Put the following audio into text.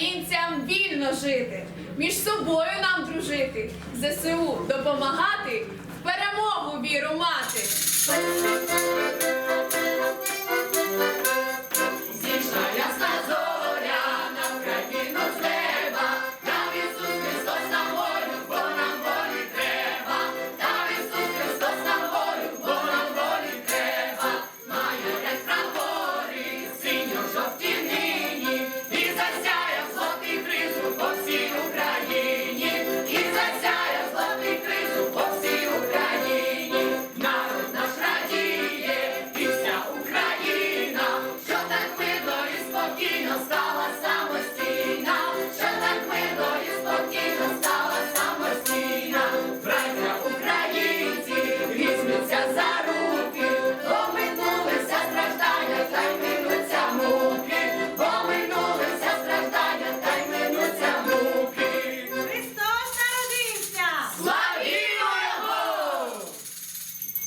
українцям вільно жити, між собою нам дружити, ЗСУ допомагати,